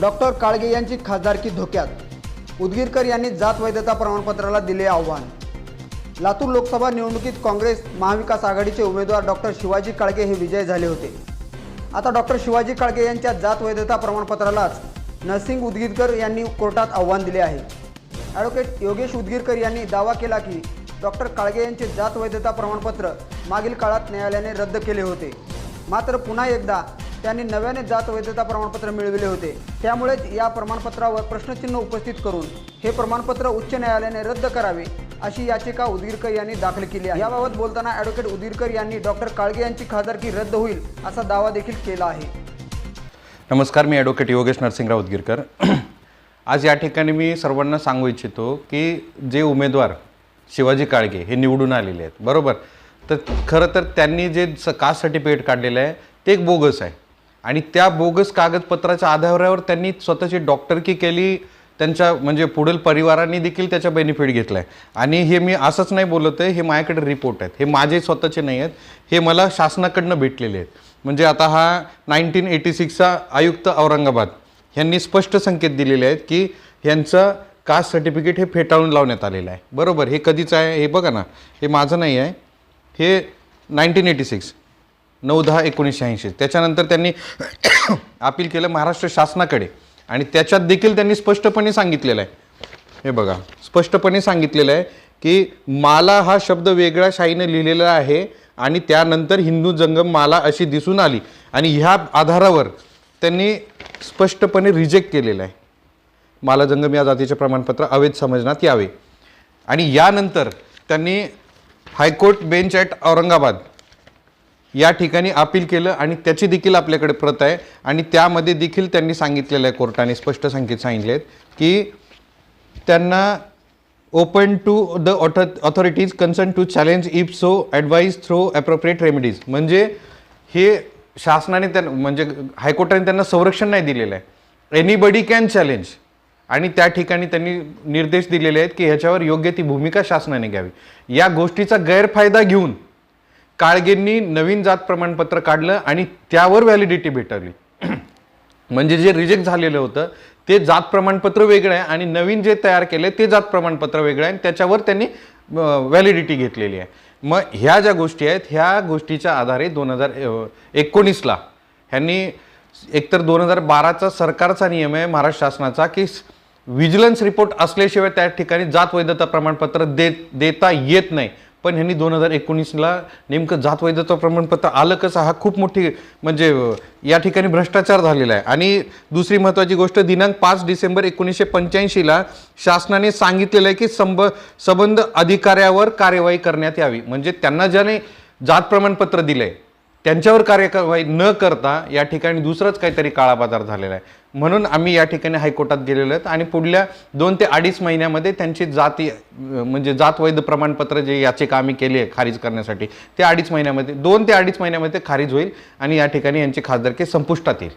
Doctor Kalge यांची खासदारकी धोक्यात. उदगीरकर यांनी जात वैधता प्रमाणपत्राला दिले आव्हान. लातूर लोकसभा निवडणुकीत काँग्रेस महाविकास आघाडीचे उमेदवार डॉक्टर शिवाजी काळगे हे विजय झाले होते. आता डॉक्टर शिवाजी काळगे यांच्या जात वैधता प्रमाणपत्रालाच नरसिंग उदगीरकर यांनी कोर्टात आव्हान दिले आहे. ॲडव्होकेट योगेश उदगीरकर यांनी दावा केला की डॉक्टर काळगे यांचे जात वैधता प्रमाणपत्र मागील काळात न्यायालयाने रद्द केले होते. मात्र पुन्हा एकदा त्यांनी नव्याने जात वैधता प्रमाणपत्र मिळविले होते. त्यामुळेच या प्रमाणपत्रावर प्रश्नचिन्ह उपस्थित करून हे प्रमाणपत्र उच्च न्यायालयाने रद्द करावे अशी याचिका उदगीरकर यांनी दाखल केली आहे. याबाबत बोलताना ॲडव्होकेट उदगीरकर यांनी डॉक्टर काळगे यांची खासदारकी रद्द होईल असा दावा देखील केला आहे. नमस्कार मी ॲडव्होकेट योगेश नरसिंगराव उदगीरकर. आज या ठिकाणी मी सर्वांना सांगू इच्छितो की जे उमेदवार शिवाजी काळगे हे निवडून आलेले आहेत बरोबर? तर खरं तर त्यांनी जे स कास्ट सर्टिफिकेट काढलेलं आहे ते एक बोगस आहे. आणि त्या बोगस कागदपत्राच्या आधारावर त्यांनी स्वतःची डॉक्टरकी केली त्यांच्या म्हणजे पुढील परिवारांनी देखील त्याचा बेनिफिट घेतला आहे आणि हे मी असंच नाही बोलत आहे हे माझ्याकडे रिपोर्ट आहेत. हे माझे स्वतःचे नाही आहेत हे मला शासनाकडनं भेटलेले आहेत. म्हणजे आता हा नाईन्टीन एटी सिक्सचा आयुक्त औरंगाबाद ह्यांनी स्पष्ट संकेत दिलेले आहेत की ह्यांचं कास्ट सर्टिफिकेट हे फेटाळून लावण्यात आलेलं आहे. बरोबर हे कधीचं आहे हे बघा ना हे माझं नाही आहे. हे नाईन्टीन एटी सिक्स. नऊ दहा एकोणीसशे ऐंशी त्याच्यानंतर त्यांनी अपील केलं महाराष्ट्र शासनाकडे. आणि त्याच्यात देखील त्यांनी स्पष्टपणे सांगितलेलं आहे. हे बघा स्पष्टपणे सांगितलेलं आहे की माला हा शब्द वेगळ्या शाईनं लिहिलेला आहे आणि त्यानंतर हिंदू जंगम माला अशी दिसून आली. आणि ह्या आधारावर त्यांनी स्पष्टपणे रिजेक्ट केलेलं आहे. माला जंगम या जातीचे प्रमाणपत्र अवैध समजण्यात यावे. आणि यानंतर त्यांनी हायकोर्ट बेंच ॲट औरंगाबाद या ठिकाणी अपील केलं आणि त्याची देखील आपल्याकडे प्रत आहे. आणि त्यामध्ये देखील त्यांनी सांगितलेलं आहे कोर्टाने स्पष्ट संकेत सांगितले आहेत की त्यांना open to the authorities concern to challenge if so advise throw appropriate remedies म्हणजे हे शासनाने त्यांना म्हणजे हायकोर्टाने त्यांना संरक्षण नाही दिलेलं आहे. एनीबडी कॅन चॅलेंज आणि त्या ठिकाणी त्यांनी निर्देश दिलेले आहेत की ह्याच्यावर योग्य ती भूमिका शासनाने घ्यावी. या गोष्टीचा गैरफायदा घेऊन काळगेंनी नवीन जात प्रमाणपत्र काढलं आणि त्यावर व्हॅलिडिटी भेटवली. म्हणजे जे रिजेक्ट झालेलं होतं ते जात प्रमाणपत्र वेगळं आहे आणि नवीन जे तयार केलं ते जात प्रमाणपत्र वेगळं आहे आणि त्याच्यावर त्यांनी व्हॅलिडिटी घेतलेली आहे. मग ह्या ज्या गोष्टी आहेत ह्या गोष्टीच्या आधारे दोन हजार एकोणीसला ह्यांनी एकतर दोन हजार बाराचा सरकारचा नियम आहे महाराष्ट्र शासनाचा की विजिलन्स रिपोर्ट असल्याशिवाय त्या ठिकाणी जात वैधता प्रमाणपत्र देत देता येत नाही. पण ह्यांनी दोन हजार एकोणीसला नेमकं जात वैधत्व प्रमाणपत्र आलं कसं हा खूप मोठी म्हणजे या ठिकाणी भ्रष्टाचार झालेला आहे. आणि दुसरी महत्त्वाची गोष्ट दिनांक पाच डिसेंबर एकोणीसशे पंच्याऐंशीला शासनाने सांगितलेलं आहे की संब संबंध अधिकाऱ्यावर कार्यवाही करण्यात यावी. म्हणजे त्यांना ज्याने जात प्रमाणपत्र दिलं आहे त्यांच्यावर कार्यवाही न करता या ठिकाणी दुसरंच काहीतरी काळाबाजार झालेला आहे. म्हणून आम्ही या ठिकाणी हायकोर्टात गेलेलो आहेत आणि पुढल्या दोन ते अडीच महिन्यामध्ये त्यांची जाती म्हणजे जात वैध प्रमाणपत्र जे याचिका आम्ही केली आहे खारिज करण्यासाठी ते अडीच महिन्यामध्ये दोन ते अडीच महिन्यामध्ये खारिज होईल आणि या ठिकाणी यांची खासदारकी संपुष्टात येईल.